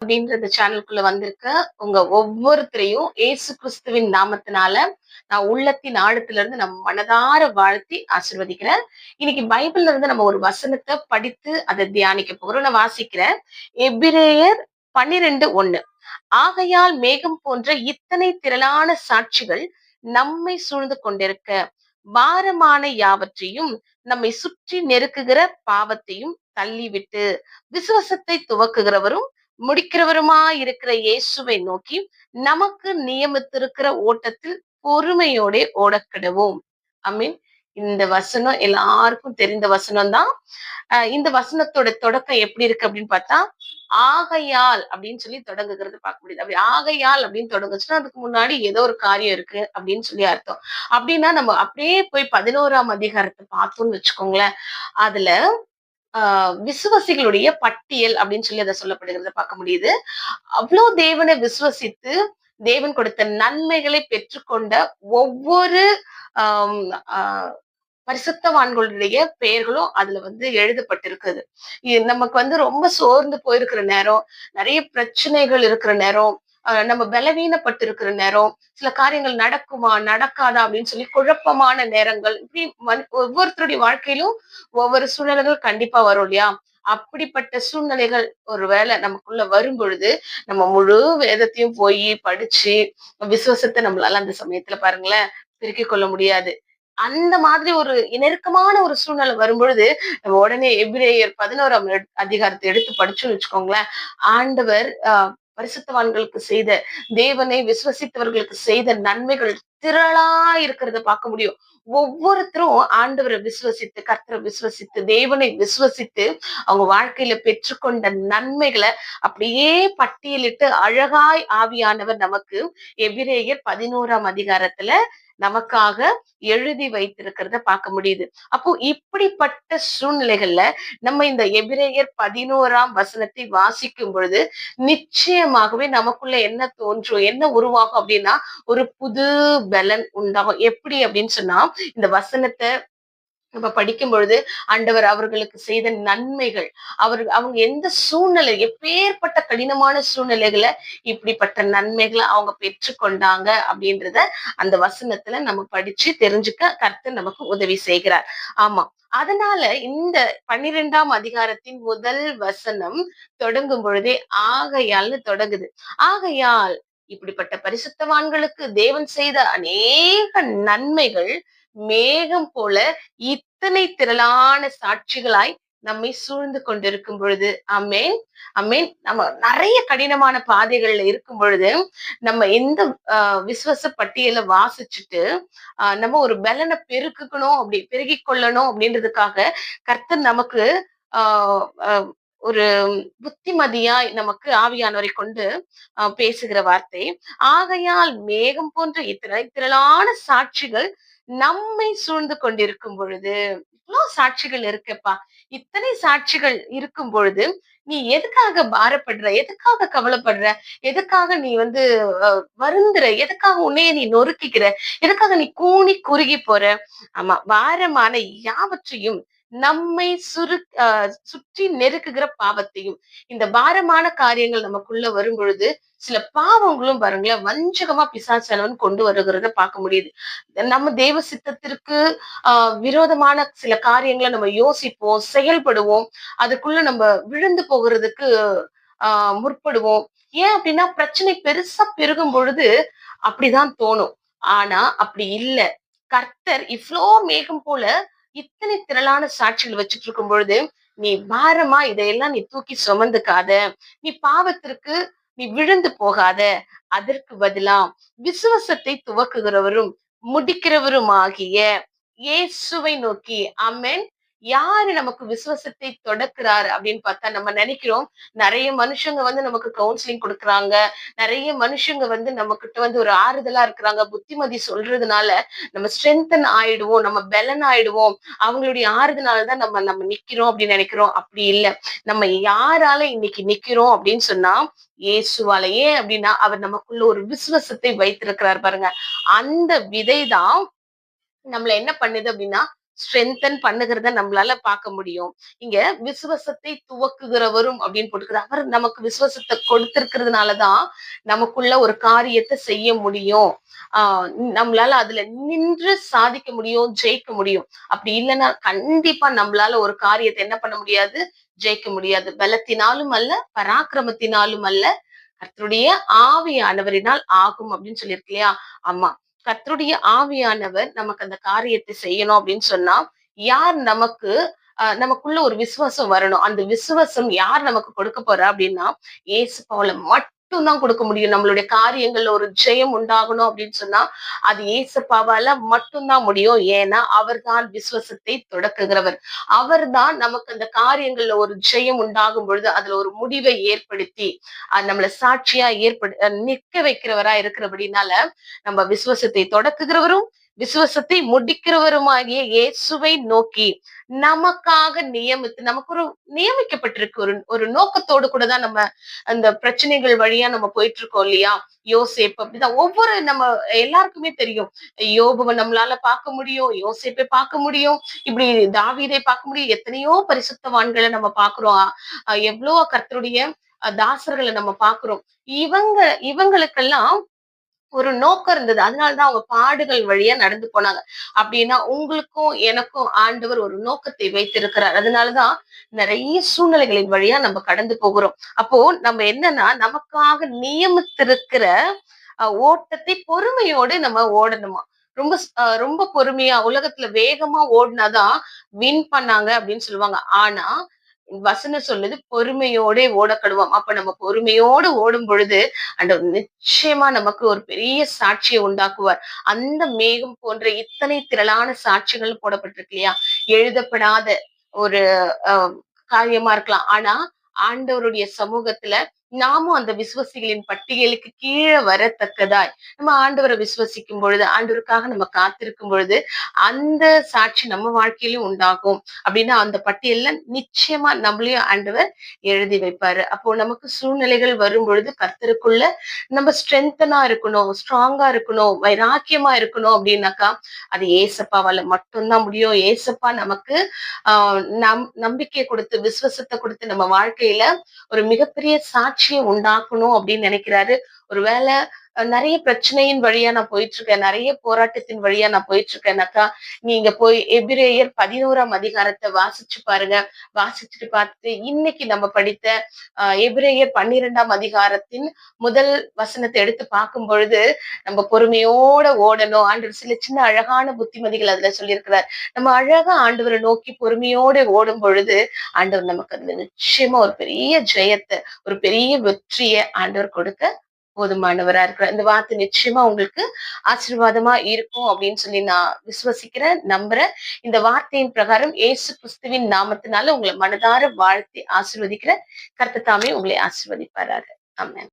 அப்படின்ற சேனலுக்குள்ள வந்திருக்க உங்க ஒவ்வொருத்தரையும் ஏசு கிறிஸ்துவின் நாமத்தினால நான் உள்ளத்தின் ஆழத்துல இருந்து நம்ம மனதார வாழ்த்தி ஆசிர்வதிக்கிறேன். இன்னைக்கு பைபிள்ல இருந்து நம்ம ஒரு வசனத்தை படித்து அதை தியானிக்க போறோம். நான் வாசிக்கிறேன். எபிரேயர் பன்னிரெண்டு ஒண்ணு. ஆகையால் மேகம் போன்ற இத்தனை திரளான சாட்சிகள் நம்மை சூழ்ந்து கொண்டிருக்க பாரமான யாவற்றையும் நம்மை சுற்றி நெருக்குகிற பாவத்தையும் தள்ளிவிட்டு விசுவாசத்தை துவக்குகிறவரும் முடிக்கிறவருமா இருக்கிற இயேசுவை நோக்கி நமக்கு நியமித்திருக்கிற ஓட்டத்தில் பொறுமையோட ஓடக்கிடுவோம். ஐ மீன் இந்த வசனம் எல்லாருக்கும் தெரிந்த வசனம் தான் இந்த வசனத்தோட தொடக்கம் எப்படி இருக்கு அப்படின்னு பார்த்தா ஆகையால் அப்படின்னு சொல்லி தொடங்குகிறது பார்க்க முடியுது. அப்படி ஆகையால் அப்படின்னு தொடங்குச்சுன்னா அதுக்கு முன்னாடி ஏதோ ஒரு காரியம் இருக்கு அப்படின்னு சொல்லி அர்த்தம். அப்படின்னா நம்ம அப்படியே போய் பதினோராம் அதிகாரத்தை பார்த்தோம்னு வச்சுக்கோங்களேன். அதுல விசுவசிகளுடைய பட்டியல் அப்படின்னு சொல்லி அதை சொல்லப்படுகிறத பார்க்க முடியுது. அவ்வளோ தேவனை விசுவசித்து தேவன் கொடுத்த நன்மைகளை பெற்றுக்கொண்ட ஒவ்வொரு ஆஹ் பரிசுத்தவான்களுடைய பெயர்களும் அதுல வந்து எழுதப்பட்டிருக்குது. நமக்கு வந்து ரொம்ப சோர்ந்து போயிருக்கிற நேரம் நிறைய பிரச்சனைகள் இருக்கிற நேரம் நம்ம பலவீனப்பட்டு இருக்கிற நேரம் சில காரியங்கள் நடக்குமா நடக்காதா அப்படின்னு சொல்லி குழப்பமான நேரங்கள் இப்படி ஒவ்வொருத்தருடைய வாழ்க்கையிலும் ஒவ்வொரு சூழ்நிலைகள் கண்டிப்பா வரும் இல்லையா? அப்படிப்பட்ட சூழ்நிலைகள் ஒருவேளை நமக்குள்ள வரும் பொழுது நம்ம முழு வேதத்தையும் போய் படிச்சு விசுவாசத்தை நம்மளால அந்த சமயத்துல பாருங்களேன் பிரிக்க கொள்ள முடியாது. அந்த மாதிரி ஒரு நெருக்கமான ஒரு சூழ்நிலை வரும்பொழுது நம்ம உடனே எபிரேயர் பதினோராம் அதிகாரத்தை எடுத்து படிச்சுன்னு வச்சுக்கோங்களேன் ஆண்டவர் ஆஹ் பரிசுத்தவான்களுக்கு செய்த தேவனை விசுவசித்தவர்களுக்கு செய்த நன்மைகள் திரளா இருக்கிறத பார்க்க முடியும். ஒவ்வொருத்தரும் ஆண்டவரை விசுவசித்து கர்த்தரை விசுவசித்து தேவனை விசுவசித்து அவங்க வாழ்க்கையில பெற்றுக்கொண்ட நன்மைகளை அப்படியே பட்டியலிட்டு அழகாய் ஆவியானவர் நமக்கு எபிரேயர் பதினோராம் அதிகாரத்துல நமக்காக எழுதி வைத்திருக்கிறத பார்க்க முடியுது. அப்போ இப்படிப்பட்ட சூழ்நிலைகள்ல நம்ம இந்த எபிரேயர் பதினோராம் வசனத்தை வாசிக்கும் பொழுது நிச்சயமாகவே நமக்குள்ள என்ன தோன்றும் என்ன உருவாகும் அப்படின்னா ஒரு புது பலன் உண்டாகும். எப்படி அப்படின்னு சொன்னா இந்த வசனத்தை நம்ம படிக்கும் பொழுது ஆண்டவர் அவர்களுக்கு செய்த நன்மைகள் அவர் அவங்க எந்த சூழ்நிலை எப்பேற்பட்ட கடினமான சூழ்நிலைகளை இப்படிப்பட்ட நன்மைகளை அவங்க பெற்றுக்கொண்டாங்க அப்படின்றத அந்த வசனத்துல நம்ம படிச்சு தெரிஞ்சுக்க கருத்து நமக்கு உதவி செய்கிறார். ஆமா அதனால இந்த பன்னிரெண்டாம் அதிகாரத்தின் முதல் வசனம் தொடங்கும் பொழுதே ஆகையால்னு தொடங்குது. ஆகையால் இப்படிப்பட்ட பரிசுத்தவான்களுக்கு தேவன் செய்த அநேக நன்மைகள் மேகம் போல இத்தனை திரளான சாட்சிகளாய் நம்மை சூழ்ந்து கொண்டிருக்கும் பொழுது. அமேன் அமேன் நம்ம நிறைய கடினமான பாதைகள்ல இருக்கும் பொழுது நம்ம எந்த விசுவச பட்டியல வாசிச்சுட்டு ஆஹ் நம்ம ஒரு பலனை பெருக்கணும் அப்படி பெருகி கொள்ளணும் அப்படின்றதுக்காக கர்த்தர் நமக்கு ஆஹ் ஒரு புத்திமதியாய் நமக்கு ஆவியானவரை கொண்டு பேசுகிற வார்த்தை. ஆகையால் மேகம் போன்ற இத்தனை திரளான சாட்சிகள் நம்மை சூழ்ந்து கொண்டிருக்கும் பொழுது இவ்வளோ சாட்சிகள் இருக்குப்பா. இத்தனை சாட்சிகள் இருக்கும் பொழுது நீ எதுக்காக பாரப்படுற? எதுக்காக கவலைப்படுற? எதுக்காக நீ வந்து வருந்துற? எதுக்காக உன்னைய நீ நொறுக்கிக்கிற? எதுக்காக நீ கூணி குறுகி போற? ஆமா பாரமான யாவற்றையும் நம்மை சுரு சுற்றி நெருக்குகிற பாவத்தையும் இந்த பாரமான காரியங்கள் நமக்குள்ள வரும் பொழுது சில பாவங்களும் பாருங்களேன் வஞ்சகமா பிசாசனவன் கொண்டு வருகிறத பார்க்க முடியுது. நம்ம தேவ சித்தத்திற்கு ஆஹ் விரோதமான சில காரியங்களை நம்ம யோசிப்போம் செயல்படுவோம் அதுக்குள்ள நம்ம விழுந்து போகிறதுக்கு ஆஹ் முற்படுவோம். ஏன் அப்படின்னா பிரச்சனை பெருசா பெருகும் பொழுது அப்படிதான் தோணும். ஆனா அப்படி இல்லை. கர்த்தர் இவ்வளோ மேகம் போல இத்தனை திரளான சாட்சிகள் வச்சுட்டு இருக்கும் பொழுது நீ பாரமா இதையெல்லாம் நீ தூக்கி சுமந்துக்காத நீ பாவத்திற்கு நீ விழுந்து போகாத அதற்கு பதிலா விசுவாசத்தை துவக்குகிறவரும் முடிக்கிறவரும் ஆகிய இயேசுவை நோக்கி அமேன் யாரு நமக்கு விசுவாசத்தை தொடக்கிறாரு அப்படின்னு பார்த்தா நம்ம நினைக்கிறோம் நிறைய மனுஷங்க வந்து நமக்கு கவுன்சிலிங் கொடுக்குறாங்க. நிறைய மனுஷங்க வந்து நம்ம கிட்ட வந்து ஒரு ஆறுதலா இருக்கிறாங்க. புத்திமதி சொல்றதுனால நம்ம ஸ்ட்ரென்தன் ஆயிடுவோம் நம்ம பெலன் ஆயிடுவோம். அவங்களுடைய ஆறுதனாலதான் நம்ம நம்ம நிக்கிறோம் அப்படின்னு நினைக்கிறோம். அப்படி இல்லை. நம்ம யாரால இன்னைக்கு நிக்கிறோம் அப்படின்னு சொன்னா இயேசுவால ஏன் அப்படின்னா அவர் நமக்குள்ள ஒரு விசுவாசத்தை வைத்திருக்கிறார் பாருங்க. அந்த விதை தான் நம்மள என்ன பண்ணுது அப்படின்னா ஸ்ட்ரென்தன் பண்ணுகிறத நம்மளால பார்க்க முடியும். இங்க விசுவசத்தை துவக்குகிறவரும் அப்படின்னு போட்டுக்கிறது அவர் நமக்கு விசுவசத்தை கொடுத்திருக்கிறதுனாலதான் நமக்குள்ள ஒரு காரியத்தை செய்ய முடியும். ஆஹ் நம்மளால அதுல நின்று சாதிக்க முடியும் ஜெயிக்க முடியும். அப்படி இல்லைன்னா கண்டிப்பா நம்மளால ஒரு காரியத்தை என்ன பண்ண முடியாது? ஜெயிக்க முடியாது. பலத்தினாலும் அல்ல பராக்கிரமத்தினாலும் அல்ல கர்த்தருடைய ஆவியானவரினால் ஆகும் அப்படின்னு சொல்லியிருக்கு இல்லையா? ஆமா. கத்தருடைய ஆவியானவர் நமக்கு அந்த காரியத்தை செய்யணும் அப்படின்னு சொன்னா யார் நமக்கு நமக்குள்ள ஒரு விசுவாசம் வரணும். அந்த விசுவாசம் யார் நமக்கு கொடுக்க போறா அப்படின்னா ஏசு பவுல மட்டும்தான் கொடுக்க முடியும். நம்மளுடைய காரியங்கள்ல ஒரு ஜெயம் உண்டாகணும் அப்படின்னு சொன்னா அது ஏசப்பாவால மட்டும்தான் முடியும். ஏன்னா அவர்தான் விசுவாசத்தை தொடக்குகிறவர். அவர்தான் நமக்கு அந்த காரியங்கள்ல ஒரு ஜெயம் உண்டாகும் பொழுது அதுல ஒரு முடிவை ஏற்படுத்தி அது நம்மள சாட்சியா ஏற்படு நிற்க வைக்கிறவரா இருக்கிறபடினால நம்ம விசுவாசத்தை தொடக்குகிறவரும் விசுவாசத்தை முடிக்கிறவருமாகிய இயேசுவை நோக்கி நமக்காக நியமித்து நமக்கு ஒரு நியமிக்கப்பட்டிருக்கு. ஒரு ஒரு நோக்கத்தோடு கூட தான் நம்ம அந்த பிரச்சனைகள் வழியா நம்ம போயிட்டு இருக்கோம் இல்லையா? யோசேப் அப்படிதான். ஒவ்வொரு நம்ம எல்லாருக்குமே தெரியும். யோபுவை நம்மளால பார்க்க முடியும் யோசேப்பை பார்க்க முடியும் இப்படி தாவீதை பார்க்க முடியும். எத்தனையோ பரிசுத்தவான்களை நம்ம பாக்குறோம் எவ்வளோ கர்த்தருடைய தாசர்களை நம்ம பாக்குறோம் இவங்க இவங்களுக்கெல்லாம் ஒரு நோக்கம் இருந்தது. அதனாலதான் அவங்க பாடுகள் வழியா நடந்து போனாங்க. அப்படின்னா உங்களுக்கும் எனக்கும் ஆண்டவர் ஒரு நோக்கத்தை வைத்திருக்கிறார். அதனாலதான் நிறைய சூழ்நிலைகளின் வழியா நம்ம கடந்து போகிறோம். அப்போ நம்ம என்னன்னா நமக்காக நியமித்திருக்கிற அஹ், ஓட்டத்தை பொறுமையோடு நம்ம ஓடணுமா? ரொம்ப அஹ், ரொம்ப பொறுமையா உலகத்துல வேகமா ஓடினாதான் வின் பண்ணாங்க அப்படின்னு சொல்லுவாங்க. ஆனா வசனம் சொல்லுது பொறுமையோட ஓடக்கடுவோம். அப்ப நம்ம பொறுமையோடு ஓடும் பொழுது அந்த நிச்சயமா நமக்கு ஒரு பெரிய சாட்சியை உண்டாக்குவார். அந்த மேகம் போன்ற இத்தனை திரளான சாட்சிகள் போடப்பட்டிருக்கு இல்லையா? எழுதப்படாத ஒரு அஹ், காரியமா இருக்கலாம். ஆனா ஆண்டவருடைய சமூகத்துல நாமும் அந்த விசுவசிகளின் பட்டியலுக்கு கீழே வரத்தக்கதாய். நம்ம ஆண்டவரை விசுவசிக்கும் பொழுது ஆண்டவருக்காக நம்ம காத்திருக்கும் பொழுது அந்த சாட்சி நம்ம வாழ்க்கையிலும் உண்டாகும். அப்படின்னா அந்த பட்டியல்ல நிச்சயமா நம்மளையும் ஆண்டவர் எழுதி வைப்பாரு. அப்போ நமக்கு சூழ்நிலைகள் வரும் பொழுது கர்த்தருக்குள்ள நம்ம ஸ்ட்ரென்தனா இருக்கணும் ஸ்ட்ராங்கா இருக்கணும் வைராக்கியமா இருக்கணும் அப்படின்னாக்கா அது ஏசப்பாவால மட்டும்தான் முடியும். ஏசப்பா நமக்கு ஆஹ் நம் நம்பிக்கை கொடுத்து விசுவாசத்தை கொடுத்து நம்ம வாழ்க்கையில ஒரு மிகப்பெரிய சாட்சி சாட்சியை உண்டாக்கணும் அப்படின்னு நினைக்கிறாரு. ஒருவேளை நிறைய பிரச்சனையின் வழியா நான் போயிட்டு இருக்கேன் நிறைய போராட்டத்தின் வழியா நான் போயிட்டு இருக்கேன்னாக்கா நீங்க போய் எபிரேயர் பதினோராம் அதிகாரத்தை வாசிச்சு பாருங்க. வாசிச்சுட்டு பார்த்துட்டு இன்னைக்கு நம்ம படித்த ஆஹ், எபிரேயர் பன்னிரெண்டாம் அதிகாரத்தின் முதல் வசனத்தை எடுத்து பார்க்கும் பொழுது நம்ம பொறுமையோட ஓடணும். ஆண்டவர் சில சின்ன அழகான புத்திமதிகள் அதுல சொல்லியிருக்கிறார். நம்ம அழகா ஆண்டவரை நோக்கி பொறுமையோட ஓடும் பொழுது ஆண்டவர் நமக்கு அதுல நிச்சயமா ஒரு பெரிய ஜெயத்தை ஒரு பெரிய வெற்றியை ஆண்டவர் கொடுக்க போதுமானவரா இருக்கிறார் இந்த வார்த்தை நிச்சயமா உங்களுக்கு ஆசீர்வாதமா இருக்கும் அப்படின்னு சொல்லி நான் விசுவசிக்கிறேன் நம்புறேன். இந்த வார்த்தையின் பிரகாரம் இயேசு கிறிஸ்துவின் நாமத்தினால உங்களை மனதார வாழ்த்தி ஆசிர்வதிக்கிற கர்த்தர் தாமே உங்களை ஆசிர்வதிப்பாராரு ஆமாம்